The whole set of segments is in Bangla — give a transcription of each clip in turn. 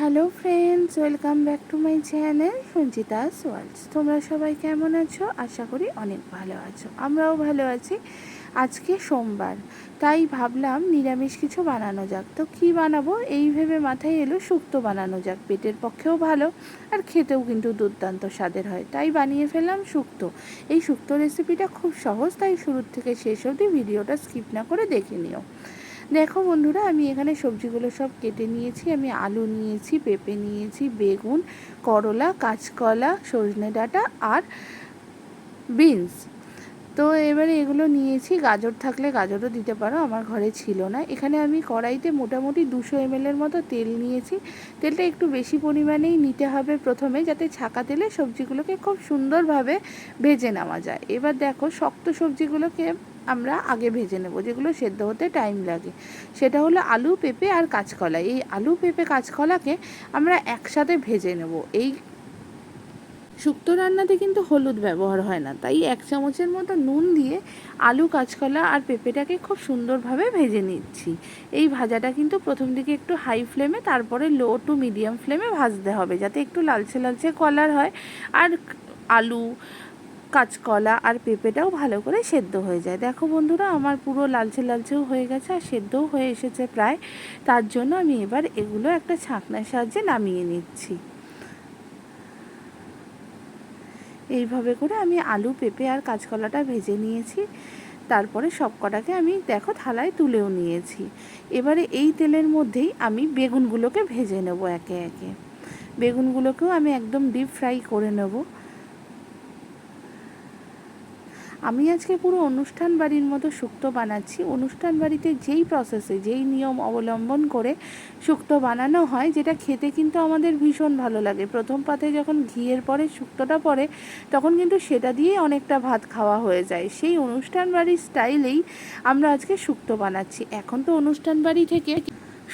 Hello friends welcome back to my channel Sanchita's worlds তোমরা সবাই কেমন আছো? আশা করি অনেক ভালো আছো। আমরাও ভালো আছি। আজকে সোমবার। তাই ভাবলাম নিরামিষ কিছু বানানো যাক। তো কি বানাবো? এই ভেবে মাথায় এলো শুক্তো বানানো যাক। পেটের পক্ষেও ভালো, আর খেতেও কিন্তু দুর্দান্ত স্বাদের হয়। তাই বানিয়ে ফেললাম শুক্তো। এই শুক্তো রেসিপিটা খুব সহজ, তাই শুরুর থেকে শেষ অবধি ভিডিওটা স্কিপ না করে দেখে নিও। দেখো বন্ধুরা, আমি এখানে সবজিগুলো সব কেটে নিয়েছি। আমি আলু নিয়েছি, পেঁপে নিয়েছি, বেগুন, করলা, কাঁচকলা, সজনে ডাঁটা আর বিনস। তো এবারে এগুলো নিয়েছি। গাজর থাকলে গাজরও দিতে পারো, আমার ঘরে ছিল না। এখানে আমি কড়াইতে মোটামুটি দুশো এমএলের মতো তেল নিয়েছি। তেলটা একটু বেশি পরিমাণেই নিতে হবে প্রথমে, যাতে ছাকা তেলে সবজিগুলোকে খুব সুন্দরভাবে ভেজে নেওয়া যায়। এবার দেখো, শক্ত সবজিগুলোকে আমরা আগে ভেজে নেব, যেগুলো সেদ্ধ হতে টাইম লাগে। সেটা হলো আলু, পেঁপে আর কাঁচকলা। এই আলু, পেঁপে, কাঁচকলাকে আমরা একসাথে ভেজে নেব। এই শুক্তো রান্নাতে কিন্তু হলুদ ব্যবহার হয় না। তাই এক চামচের মতো নুন দিয়ে আলু, কাঁচকলা আর পেঁপেটাকে খুব সুন্দরভাবে ভেজে নিচ্ছি। এই ভাজাটা কিন্তু প্রথম দিকে একটু হাই ফ্লেমে তারপরে লো টু মিডিয়াম ফ্লেমে ভাজতে হবে, যাতে একটু লালচে লালচে কলার হয়। আর আলু, কাঁচকলা আর পেঁপেটাও ভালো করে সেদ্ধ হয়ে যায়। দেখো বন্ধুরা, আমার পুরো লালচে, লালচেও হয়ে গেছে আর সেদ্ধও হয়ে এসেছে প্রায়। তার জন্য আমি এবার এগুলো একটা ছাঁকনার সাহায্যে নামিয়ে নিচ্ছি। এইভাবে করে আমি আলু, পেঁপে আর কাঁচকলাটা ভেজে নিয়েছি। তারপরে সব কটাকে আমি দেখো থালায় তুলেও নিয়েছি। এবারে এই তেলের মধ্যেই আমি বেগুনগুলোকে ভেজে নেব একে একে। বেগুনগুলোকেও আমি একদম ডিপ ফ্রাই করে নেব। আমি আজকে পুরো অনুষ্ঠান বাড়ির মতো শুক্তো বানাচ্ছি। অনুষ্ঠান বাড়িতে যেই প্রসেসে যেই নিয়ম অবলম্বন করে শুক্তো বানানো হয়, যেটা খেতে কিন্তু আমাদের ভীষণ ভালো লাগে। প্রথম পাতে যখন ঘিয়ের পরে শুক্তোটা পড়ে, তখন কিন্তু সেটা দিয়েই অনেকটা ভাত খাওয়া হয়ে যায়। সেই অনুষ্ঠান বাড়ির স্টাইলেই আমরা আজকে শুক্তো বানাচ্ছি। এখন তো অনুষ্ঠান বাড়ি থেকে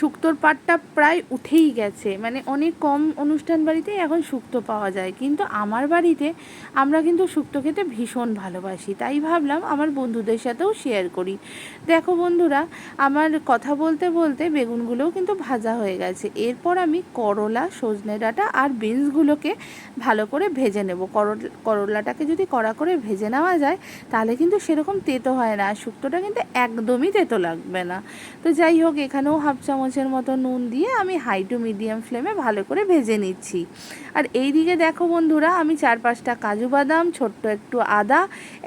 শুক্তোর পাটটা প্রায় উঠেই গেছে। মানে অনেক কম অনুষ্ঠান বাড়িতেই এখন শুক্তো পাওয়া যায়। কিন্তু আমার বাড়িতে আমরা কিন্তু শুক্তো খেতে ভীষণ ভালোবাসি। তাই ভাবলাম আমার বন্ধুদের সাথেও শেয়ার করি। দেখো বন্ধুরা, আমার কথা বলতে বলতে বেগুনগুলোও কিন্তু ভাজা হয়ে গেছে। এরপর আমি করলা, সজনে ডাঁটা আর বিনসগুলোকে ভালো করে ভেজে নেব। করলাটাকে যদি কড়া করে ভেজে নেওয়া যায়, তাহলে কিন্তু সেরকম তেতো হয় না। আর শুক্তোটা কিন্তু একদমই তেতো লাগবে না। তো যাই হোক, এখানেও হাফ চামচ চামচের মতো নুন দিয়ে আমি হাই টু মিডিয়াম ফ্লেমে ভালো করে ভেজে নিচ্ছি। আর এই দিকে দেখো বন্ধুরা, আমি চার পাঁচটা কাজু বাদাম, ছোট্ট একটু আদা,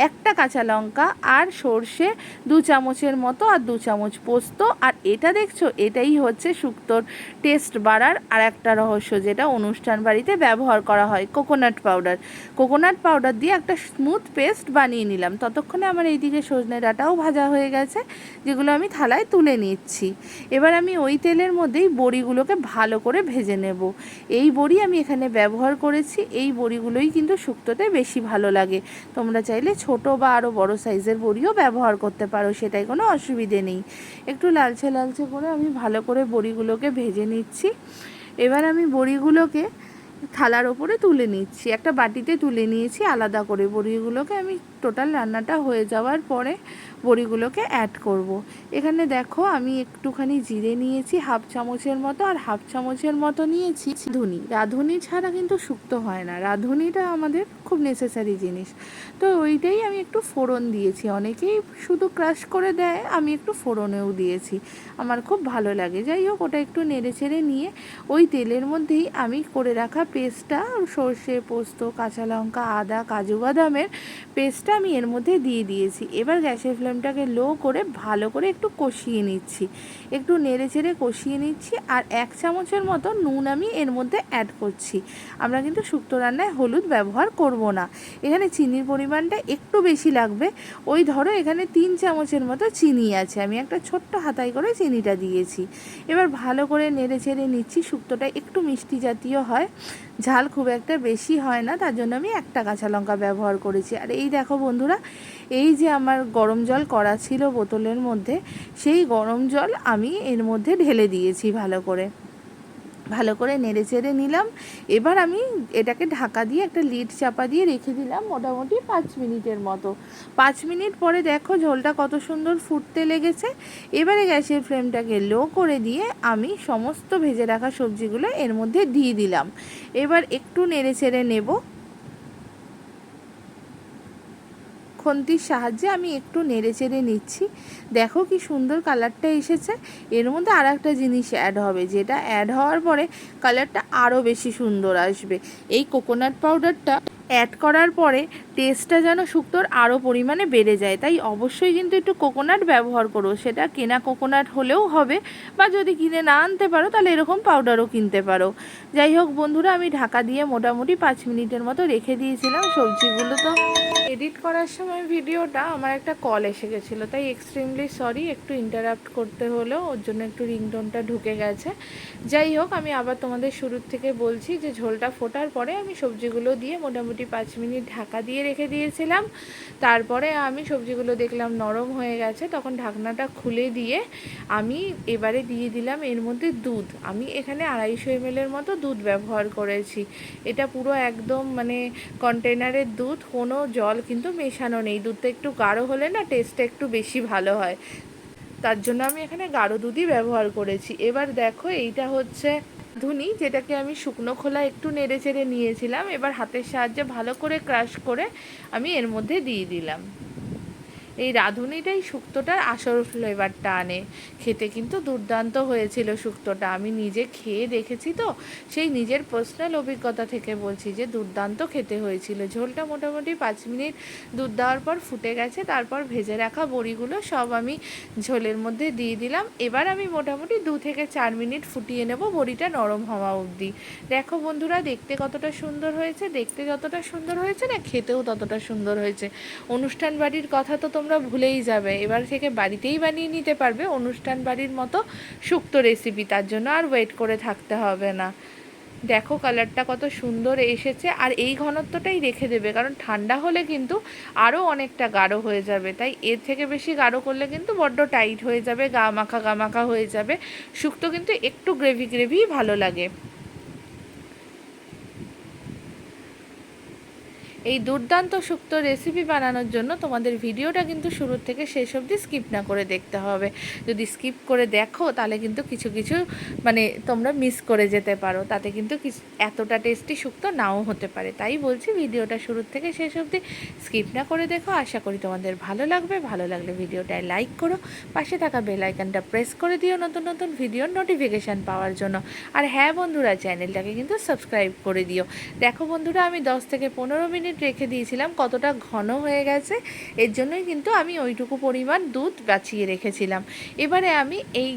একটা কাঁচা লঙ্কা আর সর্ষে, দু চামচের মতো আর দু চামচ পোস্ত। আর এটা দেখছ, এটাই হচ্ছে শুক্তোর টেস্ট বাড়ার আর একটা রহস্য যেটা অনুষ্ঠান বাড়িতে ব্যবহার করা হয়, কোকোনাট পাউডার। কোকোনাট পাউডার দিয়ে একটা স্মুথ পেস্ট বানিয়ে নিলাম। ততক্ষণে আমার এইদিকে সজনে ডাটাও ভাজা হয়ে গেছে, যেগুলো আমি থালায় তুলে নিচ্ছি। এবার আমি ওই ওই তেলের মধ্যেই বড়িগুলোকে ভালো করে ভেজে নেব। এই বড়ি আমি এখানে ব্যবহার করেছি, এই বড়িগুলোই কিন্তু শুক্তোতে বেশি ভালো লাগে। তোমরা চাইলে ছোট বা আরও বড় সাইজের বড়িও ব্যবহার করতে পারো, সেটাই কোনো অসুবিধে নেই। একটু লালচে লালচে করে আমি ভালো করে বড়িগুলোকে ভেজে নিচ্ছি। এবার আমি বড়িগুলোকে থালার ওপরে তুলে নিচ্ছি। একটা বাটিতে তুলে নিয়েছি আলাদা করে। বড়িগুলোকে আমি টোটাল রান্নাটা হয়ে যাওয়ার পরে বড়িগুলোকে অ্যাড করব। এখানে দেখো আমি একটুখানি জিরে নিয়েছি হাফ চামচের মতো, আর হাফ চামচের মতো নিয়েছি রাঁধুনি। রাঁধুনি ছাড়া কিন্তু শুক্ত হয় না। রাঁধুনিটা আমাদের খুব নেসেসারি জিনিস। তো ওইটাই আমি একটু ফোড়ন দিয়েছি। অনেকেই শুধু ক্রাশ করে দেয়, আমি একটু ফোড়নেও দিয়েছি। আমার খুব ভালো লাগে। যাই হোক, ওটা একটু নেড়ে ছেড়ে নিয়ে ওই তেলের মধ্যেই আমি করে রাখা পেস্টটা, সর্ষে পোস্ত, কাঁচা লঙ্কা, আদা, কাজু বাদামের পেস্টটা আমি এর মধ্যে দিয়ে দিয়েছি। এবার গ্যাসের ফ্লেমটাকে লো করে ভালো করে একটু কষিয়ে নিচ্ছি। একটু নেড়ে চেড়ে কষিয়ে নিচ্ছি আর এক চামচের মতো নুন আমি এর মধ্যে অ্যাড করছি। আমরা কিন্তু শুক্তো রান্নায় হলুদ ব্যবহার করব না। এখানে চিনির পরিমাণটা একটু বেশি লাগবে। ওই ধরো এখানে তিন চামচের মতো চিনি আছে। আমি একটা ছোট্ট হাতাই করে চিনিটা দিয়েছি। এবার ভালো করে নেড়ে চেড়ে নিচ্ছি। শুক্তোটা একটু মিষ্টি জাতীয় হয়। ঝাল খুব একটা বেশি হয় না, তার জন্য আমি একটা কাঁচা লঙ্কা ব্যবহার করেছি। আর এই দেখো বন্ধুরা, এই যে আমার গরম জল করা ছিল বোতলের মধ্যে, সেই গরম জল আমি এর মধ্যে ঢেলে দিয়েছি ভালো করে। ভালো করে নেড়ে চেড়ে নিলাম। এবার আমি এটাকে ঢাকা দিয়ে একটা লিড চাপা দিয়ে রেখে দিলাম মোটামুটি পাঁচ মিনিটের মতো। পাঁচ মিনিট পরে দেখো ঝোলটা কত সুন্দর ফুটতে লেগেছে। এবারে গ্যাসের ফ্লেমটাকে লো করে দিয়ে আমি সমস্ত ভেজে রাখা সবজিগুলো এর মধ্যে দিয়ে দিলাম। এবার একটু নেড়ে চেড়ে নেব। খন্তির সাহায্যে আমি একটু নেড়ে চেড়ে নিচ্ছি। দেখো কি সুন্দর কালারটা এসেছে। এর মধ্যে আর একটা জিনিস অ্যাড হবে, যেটা অ্যাড হওয়ার পরে কালারটা আরও বেশি সুন্দর আসবে। এই কোকোনাট পাউডারটা অ্যাড করার পরে টেস্টটা যেন শুক্তোর আরও পরিমাণে বেড়ে যায়। তাই অবশ্যই কিন্তু একটু কোকোনাট ব্যবহার করো। সেটা কেনা কোকোনাট হলেও হবে বা যদি কিনে না আনতে পারো, তাহলে এরকম পাউডারও কিনতে পারো। যাই হোক বন্ধুরা, আমি ঢাকা দিয়ে মোটামুটি পাঁচ মিনিটের মতো রেখে দিয়েছিলাম। সবজিগুলো তো এডিট করার সময় ভিডিওটা আমার একটা কল এসে গেছিল। তাই এক্সট্রিমলি সরি একটু ইন্টারাপ্ট করতে হলো ওর জন্য একটু রিংটোনটা ঢুকে গেছে। যাই হোক, আমি আবার তোমাদের শুরুর থেকে বলছি যে ঝোলটা ফোটার পরে আমি সবজিগুলো দিয়ে মোটামুটি পাঁচ মিনিট ঢাকা দিয়ে রেখে দিয়েছিলাম। তারপরে আমি সবজিগুলো দেখলাম নরম হয়ে গেছে, তখন ঢাকনাটা খুলে দিয়ে আমি এবারে দিয়ে দিলাম এর মধ্যে দুধ। আমি এখানে আড়াইশো এমএলের মতো দুধ ব্যবহার করেছি। এটা পুরো একদম মানে কন্টেনারের দুধ, কোনো জল কিন্তু মেশানো নেই। দুধটা একটু গাঢ় হলে না টেস্টটা একটু বেশি ভালো হয়। তার জন্য আমি এখানে গাঢ় দুধই ব্যবহার করেছি। এবার দেখো এইটা হচ্ছে ধুনি, যেটাকে আমি শুকনো খোলা একটু নেড়ে চেড়ে নিয়েছিলাম, এবার হাতের সাহায্যে ভালো করে ক্রাশ করে আমি এর মধ্যে দিয়ে দিলাম। এই রাঁধুনিটাই শুক্তোটার আসল ফ্লেভারটা আনে। খেতে কিন্তু দুর্দান্ত হয়েছিল শুক্তোটা। আমি নিজে খেয়ে দেখেছি তো, সেই নিজের পার্সোনাল অভিজ্ঞতা থেকে বলছি যে দুর্দান্ত খেতে হয়েছিল। ঝোলটা মোটামুটি পাঁচ মিনিট দুধ দেওয়ার পর ফুটে গেছে, তারপর ভেজে রাখা বড়িগুলো সব আমি ঝোলের মধ্যে দিয়ে দিলাম। এবার আমি মোটামুটি দু থেকে চার মিনিট ফুটিয়ে নেব বড়িটা নরম হওয়া অবধি। দেখো বন্ধুরা, দেখতে কতটা সুন্দর হয়েছে, দেখতে যতটা সুন্দর হয়েছে না খেতেও ততটা সুন্দর হয়েছে। অনুষ্ঠান বাড়ির কথা তো তোমরা ভুলেই যাবে। এবার থেকে বাড়িতেই বানিয়ে নিতে পারবে অনুষ্ঠান বাড়ির মতো শুক্তো রেসিপি তার জন্য আর ওয়েট করে থাকতে হবে না। দেখো কালারটা কত সুন্দর এসেছে, আর এই ঘনত্বটাই রেখে দেবে, কারণ ঠান্ডা হলে কিন্তু আরও অনেকটা গাঢ় হয়ে যাবে। তাই এর থেকে বেশি গাঢ় করলে কিন্তু বড্ড টাইট হয়ে যাবে, গা মাখা গা মাখা হয়ে যাবে। শুক্তো কিন্তু একটু গ্রেভি গ্রেভি ভালো লাগে। এই দুর্দান্ত শুক্তো রেসিপি বানানোর জন্য তোমাদের ভিডিওটা কিন্তু শুরুর থেকে শেষ অবধি স্কিপ না করে দেখতে হবে। যদি স্কিপ করে দেখো, তাহলে কিন্তু কিছু কিছু মানে তোমরা মিস করে যেতে পারো। তাতে কিন্তু এতটা টেস্টি শুক্তো নাও হতে পারে। তাই বলছি ভিডিওটা শুরুর থেকে শেষ অবধি স্কিপ না করে দেখো। আশা করি তোমাদের ভালো লাগবে। ভালো লাগলে ভিডিওটায় লাইক করো। পাশে থাকা বেল আইকনটা প্রেস করে দিও নতুন নতুন ভিডিওর নোটিফিকেশান পাওয়ার জন্য। আর হ্যাঁ বন্ধুরা চ্যানেলটাকে কিন্তু সাবস্ক্রাইব করে দিও। দেখো বন্ধুরা, আমি দশ থেকে পনেরো মিনিট মিনিট রেখে দিয়েছিলাম, কতটা ঘন হয়ে গেছে, এর জন্যই কিন্তু আমি ওইটুকু পরিমাণ দুধ বাঁচিয়ে রেখেছিলাম। এবারে আমি এই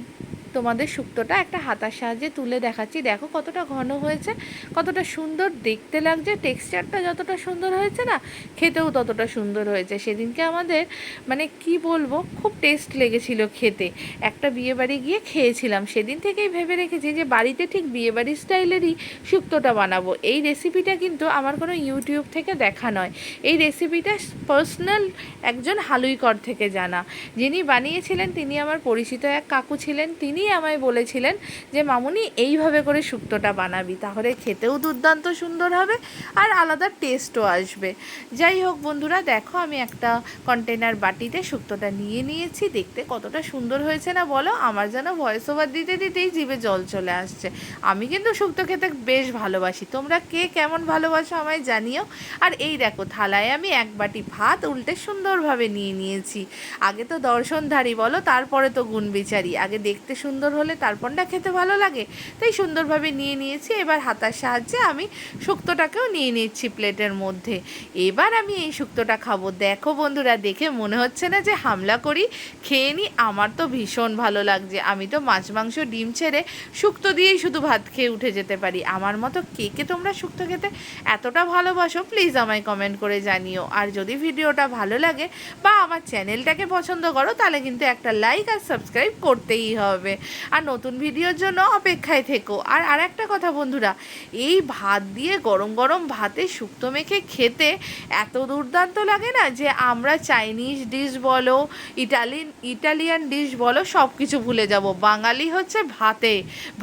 তোমাদের শুক্তোটা একটা হাতার সাহায্যে তুলে দেখাচ্ছি। দেখো কতটা ঘন হয়েছে, কতটা সুন্দর দেখতে লাগছে, টেক্সচারটা যতটা সুন্দর হয়েছে না, খেতেও ততটা সুন্দর হয়েছে। সেদিনকে আমাদের মানে কি বলব, খুব টেস্ট লেগেছিল খেতে। একটা বিয়েবাড়ি গিয়ে খেয়েছিলাম। সেদিন থেকেই ভেবে রেখেছি যে বাড়িতে ঠিক বিয়েবাড়ি স্টাইলেরই শুক্তোটা বানাবো। এই রেসিপিটা কিন্তু আমার কোনো ইউটিউব থেকে দেখা নয়। এই রেসিপিটা পার্সোনাল একজন হালুইকর থেকে জানা। যিনি বানিয়েছিলেন, তিনি আমার পরিচিত এক কাকু ছিলেন, তিনি তিনিই আমায় বলেছিলেন যে, মামুনি, এইভাবে করে শুক্তোটা বানাবি, তাহলে খেতেও দুর্দান্ত সুন্দর হবে আর আলাদা টেস্টও আসবে। যাই হোক বন্ধুরা, দেখো আমি একটা কন্টেনার বাটিতে শুক্তোটা নিয়ে নিয়েছি, দেখতে কতটা সুন্দর হয়েছে না বলো? আমার যেন ভয়েস ওভার দিতে দিতেই জিভে জল চলে আসছে। আমি কিন্তু শুক্তো খেতে বেশ ভালোবাসি। তোমরা কে কেমন ভালোবাসো আমায় জানিও। আর এই দেখো, থালায় আমি এক বাটি ভাত উল্টে সুন্দরভাবে নিয়ে নিয়েছি। আগে তো দর্শনধারী বলো, তারপরে তো গুণ বিচারি আগে দেখতে সুন্দর সুন্দর হলে তারপরটা খেতে ভালো লাগে। তাই সুন্দরভাবে নিয়ে নিয়েছি। এবার হাতার সাহায্যে আমি শুক্তোটাকেও নিয়ে নিচ্ছি প্লেটের মধ্যে। এবার আমি এই শুক্তোটা খাব। দেখো বন্ধুরা, দেখে মনে হচ্ছে না যে হামলা করি। খেয়ে নিই আমার তো ভীষণ ভালো লাগছে। আমি তো মাছ, মাংস, ডিম ছেড়ে শুক্তো দিয়েই শুধু ভাত খেয়ে উঠে যেতে পারি। আমার মতো কে কে তোমরা শুক্তো খেতে এতটা ভালোবাসো প্লিজ আমায় কমেন্ট করে জানিও। আর যদি ভিডিওটা ভালো লাগে বা আমার চ্যানেলটাকে পছন্দ করো, তাহলে কিন্তু একটা লাইক আর সাবস্ক্রাইব করতেই হবে। আর নতুন ভিডিওর জন্য অপেক্ষায় থেকো। আর আর একটা কথা বন্ধুরা, এই ভাত দিয়ে গরম গরম ভাতে শুক্তো মেখে খেতে এত দুর্দান্ত লাগে না যে আমরা চাইনিজ ডিশ বলো ইটালিয়ান ইটালিয়ান ডিশ বলো সব কিছু ভুলে যাব। বাঙালি হচ্ছে ভাতে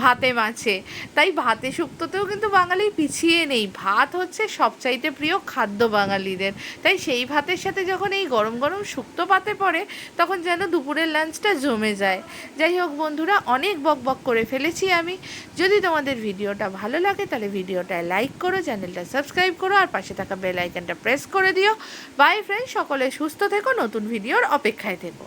ভাতে মাছে। তাই ভাতে শুক্তোতেও কিন্তু বাঙালি পিছিয়ে নেই। ভাত হচ্ছে সবচাইতে প্রিয় খাদ্য বাঙালিদের। তাই সেই ভাতের সাথে যখন এই গরম গরম শুক্তো পাতে পড়ে, তখন যেন দুপুরের লাঞ্চটা জমে যায়। যাই হোক বন্ধুরা, অনেক বক বক করে ফেলেছি আমি। যদি তোমাদের ভিডিওটা ভালো লাগে, তাহলে ভিডিওটায় লাইক করো, চ্যানেলটা সাবস্ক্রাইব করো, আর পাশে থাকা বেল আইকনটা প্রেস করে দিও। বাই ফ্রেন্ড সকলে সুস্থ থেকো, নতুন ভিডিওর অপেক্ষায় থেকো।